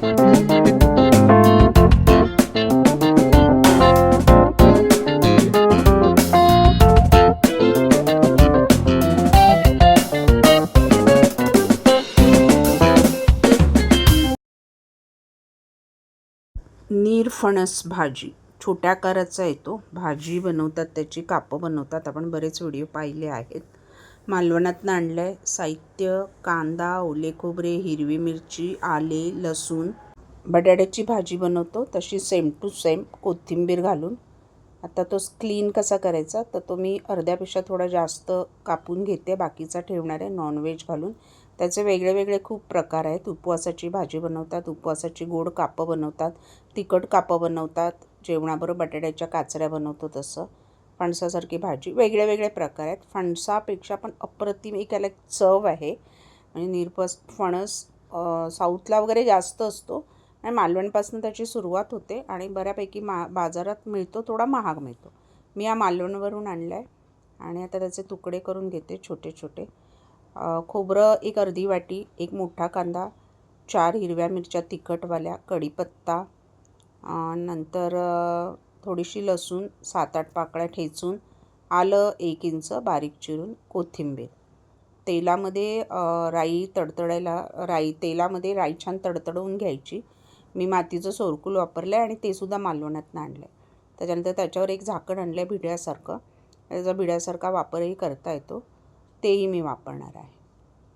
नीरफणस भाजी. छोट्या आकाराचा येतो. भाजी बनवतात त्याची कापं बनवतात. आपण बरेच व्हिडिओ पाहिले आहेत. मालवणातनं आणलं आहे साहित्य कांदा ओले खोबरे हिरवी मिरची आले लसूण. बटाट्याची भाजी बनवतो. तशी सेम टू सेम कोथिंबीर घालून. आता तो क्लीन कसा करायचा? तर तो मी अर्ध्यापेक्षा थोडा जास्त कापून घेते. बाकीचा ठेवणार आहे नॉनव्हेज घालून. त्याचे वेगळे वेगळे खूप प्रकार आहेत. उपवासाची भाजी बनवतात उपवासाची गोड कापं बनवतात तिखट कापं बनवतात जेवणाबरोबर बटाट्याच्या काचऱ्या बनवतो तसं. फणसासारखी भाजी. वेगळे वेगळे प्रकार आहेत. फणसापेक्षा पण अप्रतिम एक याला चव आहे. म्हणजे निरपस फणस साऊथला वगैरे जास्त असतो. आणि मालवणपासून त्याची सुरुवात होते. आणि बऱ्यापैकी मा बाजारात मिळतो थोडा महाग मिळतो. मी या मालवणवरून आणला आहे आणि आता त्याचे तुकडे करून घेते छोटे छोटे. खोबरं एक अर्धी वाटी एक मोठा कांदा चार हिरव्या मिरच्या तिखटवाल्या कढीपत्ता नंतर थोडीशी लसूण सात आठ पाकळ्या ठेचून आलं एक इंच बारीक चिरून कोथिंबीर. तेलामध्ये राई तडतडायला राई तेलामध्ये राई छान तडतडवून घ्यायची. मी मातीचं सोरकूल वापरलं आहे आणि ते सुद्धा आणलं आहे त्याच्यानंतर त्याच्यावर एक झाकण आणलं आहे भिड्यासारखं त्याचा भिड्यासारखा वापरही करता येतो. तेही मी वापरणार आहे.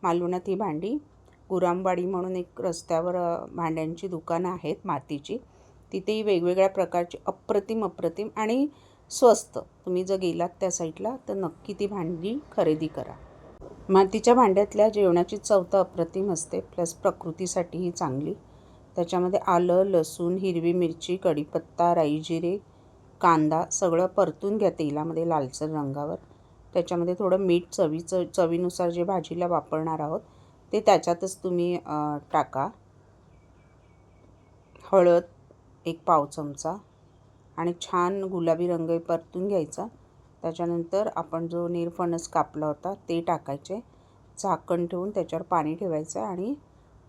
मालवणात ही भांडी गुरामवाडी म्हणून एक रस्त्यावर भांड्यांची दुकानं आहेत मातीची. तिथेही वेगवेगळ्या प्रकारचे अप्रतिम अप्रतिम आणि स्वस्त. तुम्ही जर गेलात त्या साईडला तर नक्की ती भांडी खरेदी करा. मातीच्या भांड्यातल्या जेवणाची चव तर अप्रतिम असते प्लस प्रकृतीसाठीही चांगली. त्याच्यामध्ये आलं लसूण हिरवी मिरची कढीपत्ता राई जिरे कांदा सगळं परतून घ्या तेलामध्ये लालसर रंगावर. त्याच्यामध्ये थोडं मीठ चवीचं चवीनुसार जे भाजीला वापरणार आहोत ते त्याच्यातच तुम्ही टाका. हळद एक पाव चमचा आणि छान गुलाबी रंग परतून घ्यायचा. त्याच्यानंतर आपण जो निरफणस कापला होता ते टाकायचे. झाकण ठेवून त्याच्यावर पाणी ठेवायचं आणि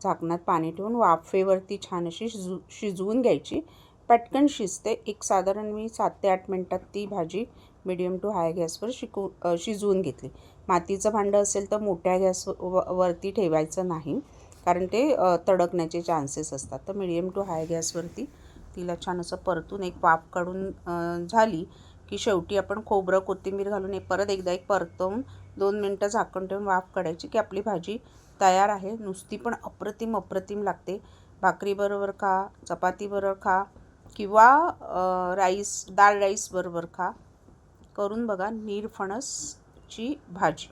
झाकणात पाणी ठेवून वाफेवरती छान अशी शिजू शिजवून घ्यायची. पटकन शिजते. एक साधारण मी सात ते आठ मिनटात ती भाजी मिडियम टू हाय गॅसवर शिकू शिजवून घेतली. मातीचं भांडं असेल तर मोठ्या गॅस व वरती ठेवायचं नाही. कारण ते तडकण्याचे चान्सेस असतात. तर मिडियम टू हाय गॅसवरती तिला छान असं परतून एक वाफ काढून झाली की शेवटी आपण खोबरं कोथिंबीर घालून एक परत एकदा एक परतवून दोन मिनटं झाकण ठेवून वाफ काढायची की आपली भाजी तयार आहे. नुसती पण अप्रतिम अप्रतिम लागते. भाकरीबरोबर खा चपातीबरोबर खा किंवा राईस डाळ राईसबरोबर खा. करून बघा नीरफणसची भाजी.